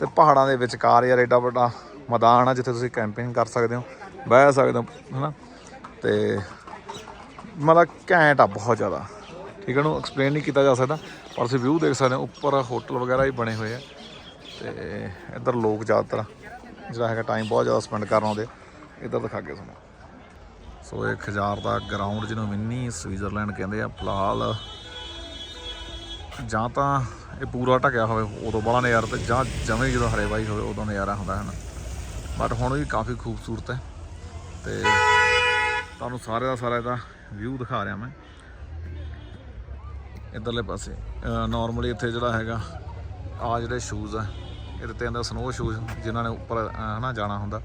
ਤੇ ਪਹਾੜਾਂ ਦੇ ਵਿਚਕਾਰ ਯਾਰ ਐਡਾ ਵੱਡਾ ਮੈਦਾਨ ਆ ਜਿੱਥੇ ਤੁਸੀਂ ਕੈਂਪਿੰਗ ਕਰ ਸਕਦੇ ਹੋ, ਬਹਿ ਸਕਦੇ ਹੋ, ਹਨਾ? ਤੇ ਮਤਲਬ ਘੈਂਟ ਆ ਬਹੁਤ ਜ਼ਿਆਦਾ। ਠੀਕ ਹੈ ਨੂੰ? ਐਕਸਪਲੇਨ ਨਹੀਂ ਕੀਤਾ ਜਾ ਸਕਦਾ, ਪਰ ਤੁਸੀਂ ਵਿਊ ਦੇਖ ਸਕਦੇ ਹੋ, ਉੱਪਰ ਹੋਟਲ ਵਗੈਰਾ ਵੀ ਬਣੇ ਹੋਏ ਆ। ਤੇ ਇੱਧਰ ਲੋਕ ਜ਼ਿਆਦਾਤਰ, ਜਿਹੜਾ ਹੈਗਾ ਟਾਈਮ ਬਹੁਤ ਜ਼ਿਆਦਾ ਸਪੈਂਡ ਕਰਨ ਆਉਂਦੇ ਇੱਧਰ ਦਿਖਾ ਕੇ ਤੁਹਾਨੂੰ। ਸੋ ਇਹ ਖਜਾਰ ਦਾ ਗਰਾਊਂਡ ਜਿਹਨੂੰ ਮਿੰਨੀ ਸਵਿਟਜ਼ਰਲੈਂਡ ਕਹਿੰਦੇ ਆ, ਫਿਲਹਾਲ ਜਾਂ ਤਾਂ ਇਹ ਪੂਰਾ ਢਕਿਆ ਹੋਵੇ ਉਦੋਂ ਬੜਾ ਨਜ਼ਾਰਾ ਤੇ ਜਾਂ ਜਵੇਂ ਜਦੋਂ ਹਰੇ ਵਾਈ ਹੋਵੇ ਉਦੋਂ ਨਜ਼ਾਰਾ ਹੁੰਦਾ ਹੈ ਨਾ। ਬਟ ਹੁਣ ਵੀ ਕਾਫੀ ਖੂਬਸੂਰਤ ਹੈ ਤੇ ਤੁਹਾਨੂੰ ਸਾਰੇ ਦਾ ਸਾਰਾ ਇਹਦਾ ਵਿਊ ਦਿਖਾ ਰਿਹਾ ਮੈਂ। ਇਧਰਲੇ ਪਾਸੇ ਨਾਰਮਲੀ ਇੱਥੇ ਜਿਹੜਾ ਹੈਗਾ ਆ ਜਿਹੜੇ ਸ਼ੂਜ਼ ਆ ਇਹਦੇ ਤੇ ਆਂਦਾ ਸਨੋ ਸ਼ੂਜ਼ ਜਿਨ੍ਹਾਂ ਨੇ ਉੱਪਰ ਅਹ, ਹਨਾ ਜਾਣਾ ਹੁੰਦਾ।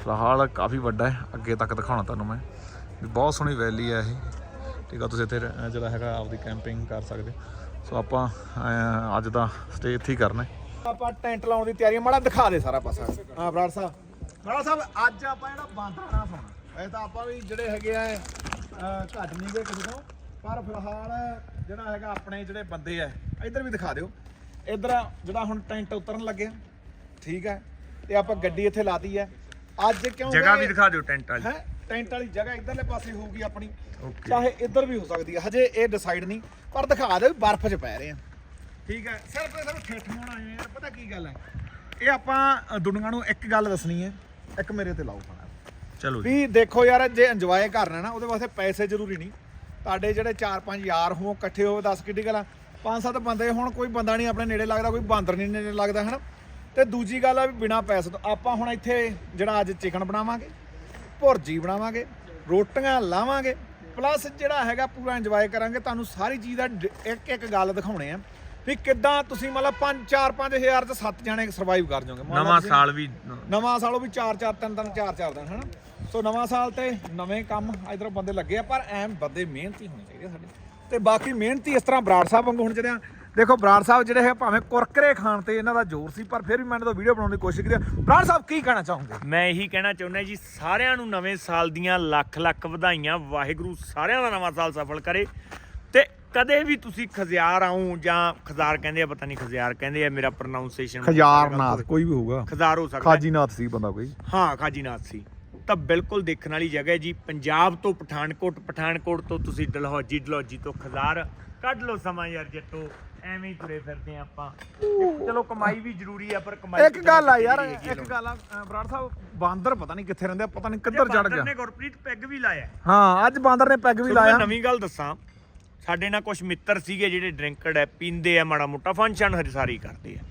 ਫਿਲਹਾਲ ਕਾਫੀ ਵੱਡਾ ਹੈ ਅੱਗੇ ਤੱਕ ਦਿਖਾਉਣਾ ਤੁਹਾਨੂੰ ਮੈਂ। ਵੀ ਬਹੁਤ ਸੋਹਣੀ ਵੈਲੀ ਹੈ ਇਹ। ਠੀਕ ਆ ਤੁਸੀਂ ਇੱਥੇ ਜਿਹੜਾ ਹੈਗਾ ਆਪਦੀ ਕੈਂਪਿੰਗ ਕਰ ਸਕਦੇ ਸੋ ਆਪਾਂ ਅੱਜ ਦਾ ਸਟੇ ਇੱਥੇ ਹੀ ਕਰਨਾ ਆਪਾਂ ਟੈਂਟ ਲਾਉਣ ਦੀ ਤਿਆਰੀ ਮਾੜਾ ਦਿਖਾ ਦੇ ਸਾਰਾ ਪਾਸਾ। ਹਾਂ ਬਰਾੜ ਸਾਹਿਬ। ਬਰਾੜ ਸਾਹਿਬ ਅੱਜ ਆਪਾਂ ਜਿਹੜਾ ਬਾਂਦਰਾ ਸੁਣਾ। ਇਹ ਤਾਂ ਆਪਾਂ ਵੀ ਜਿਹੜੇ ਹੈਗੇ ਆ ਘੱਟ ਨਹੀਂ ਗਏ ਕਿਸੇ ਤੋਂ। ਪਰ ਫਿਲਹਾਲ ਜਿਹੜਾ ਹੈਗਾ ਆਪਣੇ ਜਿਹੜੇ ਬੰਦੇ ਆ ਇੱਧਰ ਵੀ ਦਿਖਾ ਦਿਓ। ਇੱਧਰ ਜਿਹੜਾ ਹੁਣ ਟੈਂਟ ਉਤਰਨ ਲੱਗਿਆ ਠੀਕ ਹੈ ਤੇ ਆਪਾਂ ਗੱਡੀ ਇੱਥੇ ਲਾਤੀ ਹੈ ਅੱਜ ਕਿਉਂ ਜਗ੍ਹਾ ਵੀ ਦਿਖਾ ਦਿਓ ਟੈਂਟ ਵਾਲੀ। ਹੈ? ਟੈਂਟ ਵਾਲੀ ਜਗ੍ਹਾ ਇਧਰਲੇ ਪਾਸੇ ਹੋਊਗੀ ਆਪਣੀ। ਚਾਹੇ ਇੱਧਰ ਵੀ ਹੋ ਸਕਦੀ ਹੈ ਹਜੇ ਇਹ ਡਿਸਾਈਡ ਨਹੀਂ ਪਰ ਦਿਖਾ ਦੇ ਬਰਫ਼ 'ਚ ਪੈ ਰਹੇ ਆ। ਠੀਕ ਹੈ ਸਿਰਫ ਇਹ ਠੇਠ ਹੋਣਾ ਆਏ ਆ ਪਤਾ ਕੀ ਗੱਲ ਹੈ? ਇਹ ਆਪਾਂ ਦੁਨੀਆ ਨੂੰ ਇੱਕ ਗੱਲ ਦੱਸਣੀ ਹੈ ਇੱਕ ਮੇਰੇ ਤੇ ਲਾਓ ਪਾਣਾ ਚਲੋ ਜੀ। ਵੀ ਦੇਖੋ ਯਾਰ ਜੇ ਇੰਜੋਏ ਕਰਨਾ ਨਾ ਉਹਦੇ ਵਾਸਤੇ ਪੈਸੇ ਜ਼ਰੂਰੀ ਨਹੀਂ। ਤੁਹਾਡੇ ਜਿਹੜੇ 4-5 ਯਾਰ ਹੋ ਇਕੱਠੇ ਹੋ 10 ਕਿੱਡੀ ਗੱਲ ਆ। ਪੰਜ ਸੱਤ ਬੰਦੇ ਹੁਣ ਕੋਈ ਬੰਦਾ ਨਹੀਂ ਆਪਣੇ ਨੇੜੇ ਲੱਗਦਾ ਕੋਈ ਬਾਂਦਰ ਨਹੀਂ ਨੇੜੇ ਲੱਗਦਾ ਹਨਾ? ਤੇ ਦੂਜੀ ਗੱਲ ਆ ਵੀ ਬਿਨਾ ਪੈਸੇ ਤੋਂ ਆਪਾਂ ਹੁਣ ਇੱਥੇ ਜਿਹੜਾ ਅੱਜ ਚਿਕਨ ਬਣਾਵਾਂਗੇ ਭੁਰਜੀ ਬਣਾਵਾਂਗੇ ਰੋਟੀਆਂ ਲਾਵਾਂਗੇ ਪਲੱਸ ਜਿਹੜਾ ਹੈਗਾ ਪੂਰਾ ਇੰਜੋਏ ਕਰਾਂਗੇ ਤੁਹਾਨੂੰ ਸਾਰੀ ਚੀਜ਼ ਦਾ ਇੱਕ ਇੱਕ ਗੱਲ ਦਿਖਾਉਣੇ ਆ ਵੀ ਕਿੱਦਾਂ ਤੁਸੀਂ ਮਤਲਬ 5 4 5000 ਚ 7 ਜਣੇ ਸਰਵਾਈਵ ਕਰ ਜਾਓਗੇ। ਨਵਾਂ ਸਾਲ ਵੀ ਨਵਾਂ ਸਾਲ ਉਹ ਵੀ 4 4 3 3 4 4 ਦਿਨ ਹਨਾ? ਸੋ ਨਵਾਂ ਸਾਲ ਤੇ ਨਵੇਂ ਕੰਮ ਇਧਰੋਂ ਬੰਦੇ ਲੱਗੇ ਆ ਪਰ ਐਮ ਬੰਦੇ ਮਿਹਨਤੀ ਹੋਣੇ ਚਾਹੀਦੇ ਸਾਡੇ। ਤੇ ਬਾਕੀ ਮਿਹਨਤੀ ਇਸ ਤਰ੍ਹਾਂ ਬਰਾੜ ਸਾਹਿਬ ਵਾਂਗੂ ਹੁਣ ਜਿਹੜੇ ਦੇਖੋ ਬਰਾੜ ਸਾਹਿਬ ਜਿਹੜੇ ਹੈ ਭਾਵੇਂ ਕੁਰਕਰੇ ਖਾਣ ਤੇ ਇਹਨਾਂ ਦਾ ਜ਼ੋਰ ਸੀ ਪਰ ਫਿਰ ਵੀ ਮੈਂ ਇਹਨਾਂ ਤੋਂ ਵੀਡੀਓ ਬਣਾਉਣ ਦੀ ਕੋਸ਼ਿਸ਼ ਕੀਤੀ। ਬਰਾੜ ਸਾਹਿਬ ਕੀ ਕਹਿਣਾ ਚਾਹੋਗੇ? ਮੈਂ ਇਹੀ ਕਹਿਣਾ ਚਾਹੁੰਦਾ ਜੀ ਸਾਰਿਆਂ ਨੂੰ ਨਵੇਂ ਸਾਲ ਦੀਆਂ ਲੱਖ ਲੱਖ ਵਧਾਈਆਂ ਵਾਹਿਗੁਰੂ ਸਾਰਿਆਂ ਦਾ ਨਵਾਂ ਸਾਲ ਸਫਲ ਕਰੇ। ਤੇ ਕਦੇ ਵੀ ਤੁਸੀਂ ਖਜ਼ਿਆਰ ਆਉਂ ਜਾਂ ਖਜ਼ਾਰ ਕਹਿੰਦੇ ਆ ਪਤਾ ਨਹੀਂ ਖਜ਼ਿਆਰ ਕਹਿੰਦੇ ਆ ਮੇਰਾ ਪ੍ਰੋਨਾਂਸੀਏਸ਼ਨ ਖਜਾਰਨਾਥ ਕੋਈ ਵੀ ਹੋਊਗਾ। ਖਜ਼ਾਰ ਹੋ ਸਕਦਾ। ਖਾਜੀਨਾਥ ਸੀ ਬੰਦਾ ਕੋਈ। ਹਾਂ ਖਾਜੀਨਾਥ ਸੀ। ਤਾਂ ਬਿਲਕੁਲ ਦੇਖਣ ਵਾਲੀ ਜਗ੍ਹਾ ਹੈ ਜੀ ਪੰਜਾਬ ਤੋਂ ਪਠਾਨਕੋਟ ਪਠਾਨਕੋਟ ਤੋਂ ਤੁਸੀਂ ਡਲਹੌਜੀ ਡਲਹੌਜੀ ਤੋਂ ਖਜ਼ਾਰ ਕੱਢ ਲਓ ਸਮਾਂ ਯਾਰ ਜੱਟੋ। ਐਵੇਂ ਹੀ ਤੁਰੇ ਫਿਰਦੇ ਆ ਆਪਾਂ। ਚਲੋ ਕਮਾਈ ਵੀ ਜ਼ਰੂਰੀ ਆ ਪਰ ਕਮਾਈ ਇੱਕ ਗੱਲ ਆ ਯਾਰ ਇੱਕ। ਗੱਲ ਆ ਅ, ਬਰਾੜ ਸਾਹਿਬ ਬਾਂਦਰ ਪਤਾ ਨਹੀਂ ਕਿੱਥੇ ਰਹਿੰਦੇ ਆ, ਪਤਾ ਨਹੀਂ ਕਿੱਧਰ ਚੜ ਬਾਂਦਰ ਗਿਆ। ਗੁਰਪ੍ਰੀਤ ਪੈਗ ਵੀ ਲਾਇਆ। ਹਾਂ ਅੱਜ ਬਾਂਦਰ ਨੇ ਪੈਗ ਵੀ ਤੁਹਾਨੂੰ ਲਾਇਆ। ਮੈਂ ਨਵੀਂ ਗੱਲ ਦੱਸਾਂ ਸਾਡੇ ਨਾਲ ਕੁਝ ਮਿੱਤਰ ਸੀਗੇ ਜਿਹੜੇ ਡਰਿੰਕਡ ਹੈ ਪੀਂਦੇ ਆ ਮਾੜਾ ਮੋਟਾ ਫੰਕਸ਼ਨ ਹਰਿਸਾਰੀ ਕਰਦੇ ਆ।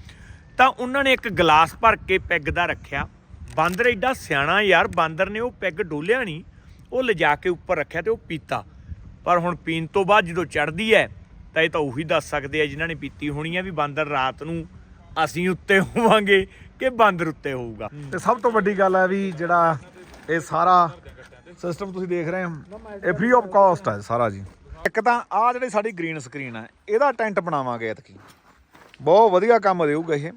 ਤਾਂ ਉਹਨਾਂ ਨੇ ਇੱਕ ਗਲਾਸ ਭਰ ਕੇ ਪੈਗ ਦਾ ਰੱਖਿਆ। ਬਾਂਦਰ ਐਡਾ ਸਿਆਣਾ ਯਾਰ ਬਾਂਦਰ ਨੇ ਉਹ ਪੈਗ ਡੋਲਿਆ ਨਹੀਂ ਉਹ ਲਿਜਾ ਕੇ ਉੱਪਰ ਰੱਖਿਆ ਤੇ ਉਹ ਪੀਤਾ। ਪਰ ਹੁਣ ਪੀਣ ਤੋਂ ਬਾਅਦ ਜਦੋਂ ਚੜਦੀ ਹੈ ਤਾਂ ਇਹ ਤਾਂ ਉਹੀ ਦੱਸ ਸਕਦੇ ਆ ਜਿਨ੍ਹਾਂ ਨੇ ਪੀਤੀ ਹੋਣੀ ਹੈ ਵੀ ਬਾਂਦਰ ਰਾਤ ਨੂੰ ਅਸੀਂ ਉੱਤੇ ਹੋਵਾਂਗੇ ਕਿ ਬਾਂਦਰ ਉੱਤੇ ਹੋਊਗਾ। ਤੇ ਸਭ ਤੋਂ ਵੱਡੀ ਗੱਲ ਹੈ ਵੀ ਜਿਹੜਾ ਇਹ ਸਾਰਾ ਸਿਸਟਮ ਤੁਸੀਂ ਦੇਖ ਰਹੇ ਹੋ, ਇਹ ਫ੍ਰੀ ਆਫ ਕਾਸਟ ਹੈ ਸਾਰਾ ਜੀ। ਇੱਕ ਤਾਂ ਆ ਜਿਹੜੀ ਸਾਡੀ ਗ੍ਰੀਨ ਸਕਰੀਨ ਹੈ ਇਹਦਾ ਟੈਂਟ ਬਣਾਵਾਂਗੇ ਇਤਕੀ ਬਹੁਤ ਵਧੀਆ ਕੰਮ ਦੇਊਗਾ ਇਹ।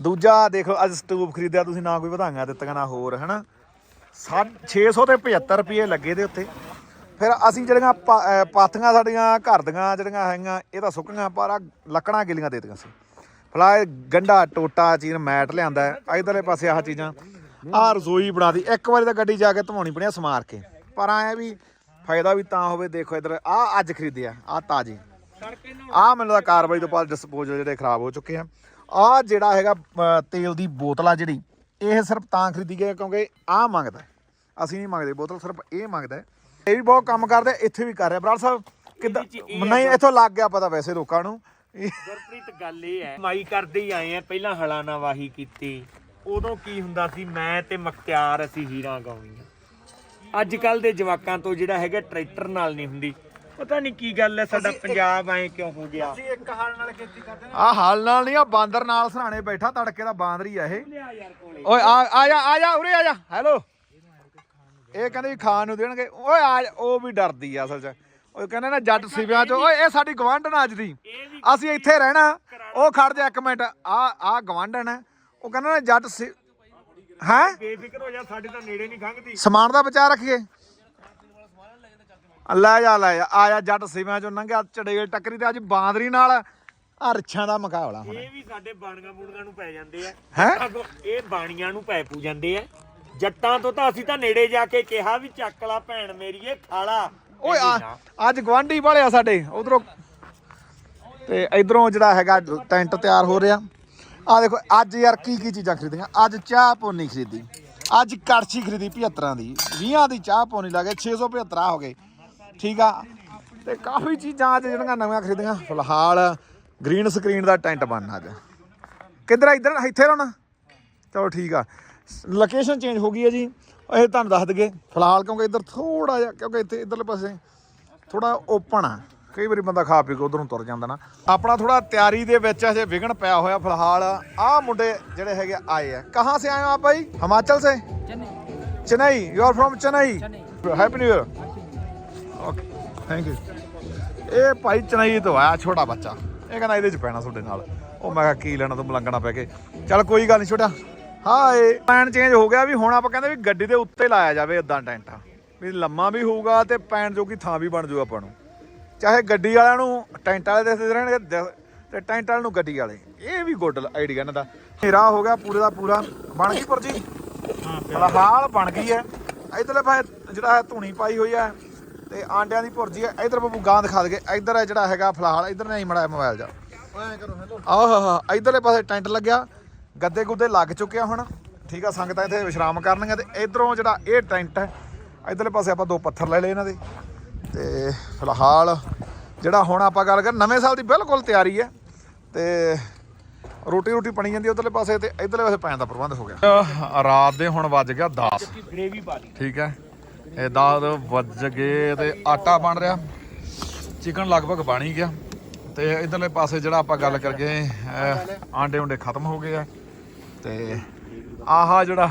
ਦੂਜਾ ਦੇਖੋ, ਅੱਜ ਸਟੂਪ ਖਰੀਦਿਆ, ਤੁਸੀਂ ਨਾ ਕੋਈ ਵਧਾਈਆਂ ਦਿੱਤੀਆਂ ਨਾ ਹੋਰ, ਹਨਾ? ਸਾ- 600 ਤੇ 75 ਰੁਪਏ ਲੱਗੇ ਦੇ ਉੱਤੇ। ਫਿਰ ਅਸੀਂ ਜਿਹੜੀਆਂ ਪਾ- ਅਹ, ਪਾਥੀਆਂ ਸਾਡੀਆਂ, ਘਰ ਦੀਆਂ ਜਿਹੜੀਆਂ ਹੈਗੀਆਂ, ਇਹ ਤਾਂ ਸੁੱਕੀਆਂ, ਪਰ ਆਹ ਲੱਕੜਾਂ ਗਿੱਲੀਆਂ ਦੇ ਦਿੱਤੀਆਂ ਸੀ। ਫਲਾਏ ਗੰਡਾ ਟੋਟਾ ਚੀਨ ਮੈਟ ਲਿਆਂਦਾ ਹੈ। ਇਧਰਲੇ ਪਾਸੇ ਆਹ ਚੀਜ਼ਾਂ। ਆਹ ਰਸੋਈ ਬਣਾਦੀ ਇੱਕ ਵਾਰੀ ਤਾਂ ਗੱਡੀ ਜਾ ਕੇ ਧਵਾਉਣੀ ਪਣੀ ਆ ਸਮਾਰ ਕੇ। ਪਰ ਆਇਆ ਵੀ ਫਾਇਦਾ ਵੀ ਤਾਂ ਹੋਵੇ, ਦੇਖੋ ਇਧਰ, ਆਹ ਅੱਜ ਖਰੀਦਿਆ ਆਹ ਤਾਜ਼ੇ। ਆਹ ਮੈਨੂੰ ਤਾਂ ਕਾਰਵਾਈ ਤੋਂ ਬਾਅਦ ਡਿਸਪੋਜ਼ਲ ਜਿਹੜੇ ਖਰਾਬ ਹੋ ਚੁੱਕੇ ਆ। ਆਹ ਜਿਹੜਾ ਹੈਗਾ ਤੇਲ ਦੀ ਬੋਤਲ ਆ ਜਿਹੜੀ, ਇਹ ਸਿਰਫ ਤਾਂ ਖਰੀਦੀ ਗਿਆ ਕਿਉਂਕਿ ਆਹ ਮੰਗਦਾ ਅਸੀਂ ਨਹੀਂ ਮੰਗਦੇ ਬੋਤਲ, ਸਿਰਫ ਇਹ ਮੰਗਦਾ ਇਹ ਵੀ ਬਹੁਤ ਕੰਮ ਕਰਦੇ ਇੱਥੇ ਵੀ ਕਰ ਰਿਹਾ। ਬਰਾੜ ਸਾਹਿਬ ਕਿੱਦਾਂ ਇਹਦੇ 'ਚ ਇਹ ਨਹੀਂ ਇੱਥੋਂ ਲੱਗ ਗਿਆ ਪਤਾ ਵੈਸੇ ਲੋਕਾਂ ਨੂੰ। ਇਹ- ਗੁਰਪ੍ਰੀਤ ਗੱਲ ਇਹ ਹੈ ਮਾਈ ਕਰਦੇ ਹੀ ਆਏ ਆ ਪਹਿਲਾਂ ਹਲਾਂ ਨਾਲ ਵਾਹੀ ਕੀਤੀ। ਉਦੋਂ ਕੀ ਹੁੰਦਾ ਸੀ ਮੈਂ ਤੇ ਮਖਤਿਆਰ ਅਸੀਂ ਹੀਰਾਂ ਗਾਉਣੀਆਂ ਅੱਜ ਕੱਲ ਦੇ ਜਵਾਕਾਂ ਤੋਂ ਜਿਹੜਾ ਹੈਗਾ ਟਰੈਕਟਰ ਨਾਲ ਨਹੀਂ ਹੁੰਦੀ। ਪਤਾ ਨਹੀਂ ਕੀ ਗੱਲ ਹੈ ਸਾਡਾ ਪੰਜਾਬ ਐ ਕਿਉਂ ਹੋ ਗਿਆ? ਆ ਹਾਲ ਨਾਲ ਨਹੀਂ ਆ ਬਾਂਦਰ ਨਾਲ ਸਰਾਣੇ ਬੈਠਾ ਤੜਕੇ ਦਾ ਬਾਂਦਰ ਹੀ ਆ ਇਹ। ਓਏ ਆ ਆ ਜਾ ਆ ਜਾ ਉਰੇ ਆ ਜਾ। ਹੈਲੋ ਇਹ ਕਹਿੰਦੇ ਵੀ ਖਾਣ ਨੂੰ ਦੇਣਗੇ। ਓਏ ਆ ਉਹ ਵੀ ਡਰਦੀ ਆ ਅਸਲ 'ਚ। ਉਹ ਕਹਿੰਦੇ ਨਾ ਜੱਟ ਸਿਵਿਆਂ 'ਚ ਓਏ ਇਹ ਸਾਡੀ ਗਵਾਂਢਣ ਅੱਜ ਦੀ। ਅਸੀਂ ਇੱਥੇ ਰਹਿਣਾ ਉਹ ਖੜ ਜਾ ਇੱਕ ਮਿੰਟ। ਆ ਆ ਗਵਾਂਢਣ ਹੈ। ਉਹ ਕਹਿੰਦਾ ਨਾ ਜੱਟ ਸਿ ਹੈ? ਬੇਫਿਕਰ ਹੋ ਜਾ ਸਾਡੇ ਤਾਂ ਨੇੜੇ ਨਹੀਂ ਖੰਗਦੀ ਸਮਾਨ ਦਾ ਬਚਾ ਰੱਖੀਏ। ਲੈ ਜਾ ਲੈ ਜਾ। ਆ ਜਾ ਜੱਟ ਸਿਵਿਆਂ 'ਚੋਂ ਲੰਘਿਆ ਚੜੇਲ ਟੱਕਰੀ ਤੇ ਅੱਜ ਬਾਂਦਰੀ ਨਾਲ ਆ ਰਿੱਛਾਂ ਦਾ ਮੁਕਾਬਲਾ ਹੁਣ। ਇਹ ਵੀ ਸਾਡੇ ਬਾਣੀਆਂ ਬੂਣੀਆਂ ਨੂੰ ਪੈ ਜਾਂਦੇ ਆ। ਹੈਂ? ਇਹ ਬਾਣੀਆਂ ਨੂੰ ਪੈ ਪੂ ਜਾਂਦੇ ਆ। ਜੱਟਾਂ ਤੋਂ ਤਾਂ ਅਸੀਂ ਤਾਂ ਨੇੜੇ ਜਾ ਕੇ ਕਿਹਾ ਵੀ ਚੱਕ ਲਾ ਭੈਣ ਮੇਰੀਏ ਖਾਲਾ। ਓਏ ਆ। ਅੱਜ ਗਵਾਂਢੀ ਵਾਲੇ ਆ ਸਾਡੇ ਉਧਰੋਂ। ਤੇ ਇਧਰੋਂ ਜਿਹੜਾ ਹੈਗਾ ਟੈਂਟ ਤਿਆਰ ਹੋ ਰਿਹਾ। ਆ ਦੇਖੋ ਅੱਜ ਯਾਰ ਕੀ ਕੀ ਚੀਜ਼ਾਂ ਖਰੀਦੀਆਂ। ਅੱਜ ਚਾਹ ਪੋਨੀ ਖਰੀਦੀ। ਅੱਜ ਕੜਛੀ ਖਰੀਦੀ 75 ਦੀ। 20 ਦੀ ਚਾਹ ਪੋਨੀ ਲੱਗੇ 675 ਹੋ ਗਏ। ਠੀਕ ਆ? ਤੇ ਕਾਫੀ ਚੀਜ਼ਾਂ ਅੱਜ ਜਿਹੜੀਆਂ ਨਵੀਆਂ ਖਰੀਦੀਆਂ। ਫਿਲਹਾਲ ਗ੍ਰੀਨ ਸਕਰੀਨ ਦਾ ਟੈਂਟ ਬਣਨਾ ਅੱਜ। ਕਿੱਧਰ ਆ? ਇੱਧਰ ਇੱਥੇ ਰਹਿਣਾ ਚਲੋ ਠੀਕ ਆ। ਲੋਕੇਸ਼ਨ ਚੇਂਜ ਹੋ ਗਈ ਹੈ ਜੀ। ਇਹ ਤੁਹਾਨੂੰ ਦੱਸ ਦਈਏ ਫਿਲਹਾਲ ਕਿਉਂਕਿ ਇੱਧਰ ਥੋੜਾ ਜਿਹਾ ਕਿਉਂਕਿ ਇੱਥੇ ਇੱਧਰਲੇ ਪਾਸੇ ਥੋੜਾ ਓਪਨ ਆ। ਕਈ ਵਾਰੀ ਬੰਦਾ ਖਾ ਪੀ ਕੇ ਉਧਰੋਂ ਤੁਰ ਜਾਂਦਾ ਨਾ। ਆਪਣਾ ਥੋੜਾ ਤਿਆਰੀ ਦੇ ਵਿੱਚ ਅਜੇ ਵਿਗਣ ਪਿਆ ਹੋਇਆ ਫਿਲਹਾਲ। ਆਹ ਮੁੰਡੇ ਜਿਹੜੇ ਹੈਗੇ ਆਏ ਆ। ਕਹਾਂ ਸੇ ਆਏ ਹੋ ਆਪ ਭਾਈ? ਹਿਮਾਚਲ ਸੇ? Chennai. You are from Chennai? Happy new year okay thank you ਇਹ ਭਾਈ ਚੇਨਈ ਤੋਂ ਆਇਆ ਛੋਟਾ ਬੱਚਾ। ਇਹ ਕਹਿੰਦਾ ਇਹਦੇ ਚ ਪੈਣਾ ਤੁਹਾਡੇ ਨਾਲ। ਉਹ ਮੈਂ ਕਿਹਾ ਕੀ ਲੈਣਾ ਤੂੰ ਮਲੰਗਣਾ ਪੈ ਕੇ। ਚੱਲ ਕੋਈ ਗੱਲ ਨਹੀਂ ਛੋਟਾ। ਹਾਏ। ਪੈਨ ਚੇਂਜ ਹੋ ਗਿਆ ਵੀ ਹੁਣ ਆਪਾਂ ਕਹਿੰਦੇ ਵੀ ਗੱਡੀ ਦੇ ਉੱਤੇ ਲਾਇਆ ਜਾਵੇ ਇਦਾਂ ਟੈਂਟ। ਵੀ ਲੰਮਾ ਵੀ ਹੋਊਗਾ ਤੇ ਪੈਣ ਜੋਗੀ ਥਾਂ ਵੀ ਬਣ ਜਾਊ ਆਪਾਂ ਨੂੰ। ਚਾਹੇ ਗੱਡੀ ਵਾਲਿਆਂ ਨੂੰ ਟੈਂਟ ਵਾਲੇ ਦੇਖਦੇ ਰਹਿਣਗੇ ਦ- ਤੇ ਟੈਂਟ ਵਾਲਿਆਂ ਨੂੰ ਗੱਡੀ ਵਾਲੇ। ਇਹ ਵੀ ਗੁੱਡ ਆਈਡੀਆ ਇਹਨਾਂ ਦਾ। ਹਨੇਰਾ ਹੋ ਗਿਆ ਪੂਰੇ ਦਾ ਪੂਰਾ। ਬਣ ਗਈ ਪੁਰਜੀ? ਫਿਲਹਾਲ ਬਣ ਗਈ ਹੈ। ਇਧਰਲੇ ਪਾਸੇ ਜਿਹੜਾ ਹੈ ਧੂਣੀ ਪਾਈ ਹੋਈ ਹੈ ਤੇ ਆਂਡਿਆਂ ਦੀ ਭੁਰਜੀ ਹੈ। ਇਧਰ ਬੱਬੂ ਗਾਂ ਦਿਖਾ ਦਗੇ ਇਧਰ ਹੈ ਜਿਹੜਾ ਹੈਗਾ ਫਿਲਹਾਲ। ਇਧਰ ਨਹੀਂ ਮੜਾ ਮੋਬਾਈਲ ਜਾ। ਆਹ ਹਾ ਇਧਰਲੇ ਪਾਸੇ ਟੈਂਟ ਲੱਗਿਆ। ਗੱਦੇ ਗੁੱਦੇ ਲੱਗ ਚੁੱਕਿਆ ਹੁਣ। ਠੀਕ ਆ ਸੰਗਤਾਂ ਇੱਥੇ ਵਿਸ਼ਰਾਮ ਕਰਨਗੀਆਂ ਤੇ ਇਧਰੋਂ ਜਿਹੜਾ ਇਹ ਟੈਂਟ ਹੈ ਇਧਰਲੇ ਪਾਸੇ ਆਪਾਂ ਦੋ ਪੱਥਰ ਲੈ ਲਏ ਇਹਨਾਂ ਦੇ। ਤੇ ਫਿਲਹਾਲ ਜਿਹੜਾ ਹੁਣ ਆਪਾਂ ਗੱਲ ਕਰ ਨਵੇਂ ਸਾਲ ਦੀ ਬਿਲਕੁਲ ਤਿਆਰੀ ਹੈ। ਤੇ ਰੋਟੀ ਰੋਟੀ ਬਣੀ ਜਾਂਦੀ ਉਧਰਲੇ ਪਾਸੇ ਤੇ ਇਧਰਲੇ ਪਾਸੇ ਪੈਣ ਦਾ ਪ੍ਰਬੰਧ ਹੋ ਗਿਆ। ਰਾਤ ਦੇ ਹੁਣ ਵੱਜ ਗਿਆ 10 ਗ੍ਰੇਵੀ ਪਾ ਲਈ। ਠੀਕ ਹੈ। ਇਹ 10 ਵੱਜ ਗਏ ਤੇ ਆਟਾ ਬਣ ਰਿਹਾ। ਚਿਕਨ ਲਗਭਗ ਬਣ ਹੀ ਗਿਆ। ਤੇ ਇਧਰਲੇ ਪਾਸੇ ਜਿਹੜਾ ਆਪਾਂ ਗੱਲ ਕਰਗੇ ਆਂਡੇ ਉਂਡੇ ਖਤਮ ਹੋ ਗਏ ਆ। ਤੇ ਆਹਾ ਜਿਹੜਾ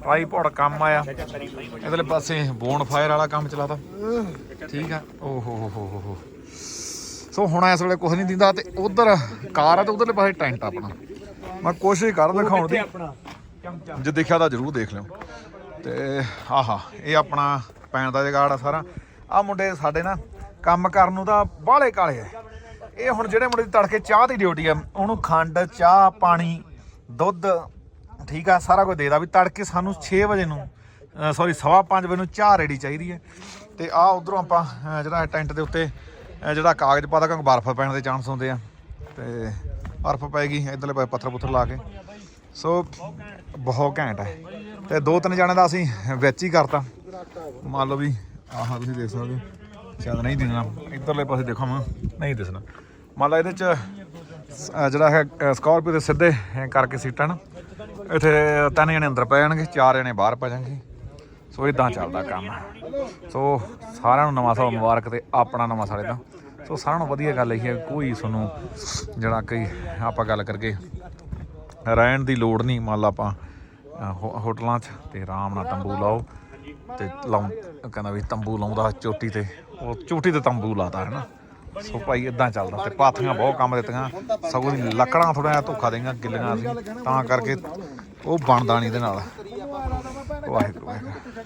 ਟ੍ਰਾਈਪੋਡ ਕੰਮ ਆਇਆ ਇਧਰਲੇ ਪਾਸੇ ਬੋਨ ਫਾਇਰ ਵਾਲਾ ਕੰਮ ਚਲਾਤਾ। ਠੀਕ ਆ? ਓ ਹੋ ਹੋ ਹੋ ਹੋ ਸੋ ਹੁਣ ਇਸ ਵੇਲੇ ਕੁਝ ਨਹੀਂ ਦਿੰਦਾ ਤੇ ਉਧਰ ਕਾਰ ਆ ਤੇ ਉਧਰਲੇ ਪਾਸੇ ਟੈਂਟ ਆਪਣਾ। ਮੈਂ ਕੋਸ਼ਿਸ਼ ਕਰ ਦਿਖਾਉਣ ਦੀ। ਜੇ ਦੇਖਿਆ ਤਾਂ ਜਰੂਰ ਦੇਖ ਲਿਓ। ਤੇ ਆਹਾ ਇਹ ਆਪਣਾ ਪੈਣ ਦਾ ਜਗਾੜ ਆ ਸਾਰਾ। ਆ ਮੁੰਡੇ ਸਾਡੇ ਨਾ ਕੰਮ ਕਰਨ ਨੂੰ ਤਾਂ ਬਾਹਲੇ ਕਾਲੇ ਆ। ਇਹ ਹੁਣ ਜਿਹੜੇ ਮੁੰਡੇ ਦੀ ਤੜਕੇ ਚਾਹ ਦੀ ਡਿਊਟੀ ਆ ਉਹਨੂੰ ਖੰਡ ਚਾਹ ਪਾਣੀ ਦੁੱਧ, ਠੀਕ ਆ, ਸਾਰਾ ਕੁਝ ਦੇਦਾ ਵੀ ਤੜਕੇ ਸਾਨੂੰ 6 ਵਜੇ ਨੂੰ ਸੌਰੀ ਸਵਾ 5 ਵਜੇ ਨੂੰ ਚਾਹ ਰੈਡੀ ਚਾਹੀਦੀ ਹੈ। ਤੇ ਆ ਉਧਰੋਂ ਆਪਾਂ ਜਿਹੜਾ ਟੈਂਟ ਦੇ ਉੱਤੇ ਜਿਹੜਾ ਕਾਗਜ਼ ਪਾਦਾ ਕਿਉਂਕਿ ਬਰਫ਼ ਪੈਣ ਦੇ ਚਾਂਸ ਹੁੰਦੇ ਆ। ਤੇ ਬਰਫ਼ ਪੈਗੀ, ਇਧਰਲੇ ਪਾਸੇ ਪੱਥਰ ਪੁੱਥਰ ਲਾ ਕੇ। ਸੋ ਬਹੁਤ ਘੈਂਟ ਹੈ। ਤੇ ਦੋ ਤਿੰਨ ਜਣੇ ਦਾ ਅਸੀਂ ਵਿੱਚ ਹੀ ਕਰਤਾ। ਮੰਨ ਲਓ ਵੀ, ਆਹ ਤੁਸੀਂ ਦੇਖ ਸਕਦੇ ਹੋ। ਸ਼ਾਇਦ ਨਹੀਂ ਦਿਸਣਾ ਇਧਰਲੇ ਪਾਸੇ ਦੇਖੋ ਮੈਂ, ਨਹੀਂ ਦਿਸਣਾ। ਮੰਨ ਲਓ ਇਹਦੇ ਚ ਜਿਹੜਾ ਹੈ ਸਕਾਰਪੀਓ ਦੇ ਸਿੱਧੇ ਕਰਕੇ ਸੀਟਾਂ ਨਾ। ਇੱਥੇ ਤਿੰਨ ਜਣੇ ਅੰਦਰ ਪੈ ਜਾਣਗੇ, ਚਾਰ ਜਣੇ ਬਾਹਰ ਪੈ ਜਾਣਗੇ। ਸੋ ਇਦਾਂ ਚੱਲਦਾ ਕੰਮ ਸੋ ਸਾਰਿਆਂ ਨੂੰ ਨਵਾਂ ਸਾਲ ਮੁਬਾਰਕ ਤੇ ਆਪਣਾ ਨਵਾਂ ਸਾਲ ਇਦਾਂ ਸੋ ਸਾਰਿਆਂ ਨੂੰ ਵਧੀਆ ਗੱਲ ਇਹ ਹੈ, ਕੋਈ ਤੁਹਾਨੂੰ ਜਿਹੜਾ ਕਿ ਆਪਾਂ ਗੱਲ ਕਰਕੇ ਰਹਿਣ ਦੀ ਲੋੜ ਨਹੀਂ, ਮੰਨ ਲਾ ਆਪਾਂ ਹੋ- ਹੋਟਲਾਂ 'ਚ, ਤੇ ਆਰਾਮ ਨਾਲ ਤੰਬੂ ਲਾਓ, ਤੇ ਲਾਉਂ, ਕਹਿੰਦਾ ਵੀ ਤੰਬੂ ਲਾਉਂਦਾ ਚੋਟੀ ਤੇ, ਉਹ ਚੋਟੀ ਤੇ ਤੰਬੂ ਲਾਤਾ ਹੈ ਨਾ। ਸੋ ਭਾਈ ਇਦਾਂ ਚੱਲਦਾ ਤੇ ਪਾਥੀਆਂ ਬਹੁਤ ਕੰਮ ਦਿੱਤੀਆਂ। ਸਗੋਂ ਦੀ ਲੱਕੜਾਂ ਥੋੜਾ ਜਿਹਾ ਧੋਖਾ ਦੇਈਆਂ, ਗਿੱਲੀਆਂ ਸੀ। ਤਾਂ ਕਰਕੇ ਉਹ ਬਣਦਾ ਨਹੀਂ ਇਹਦੇ ਨਾਲ। ਵਾਹਿਗੁਰੂ ਵਾਹਿਗੁਰੂ।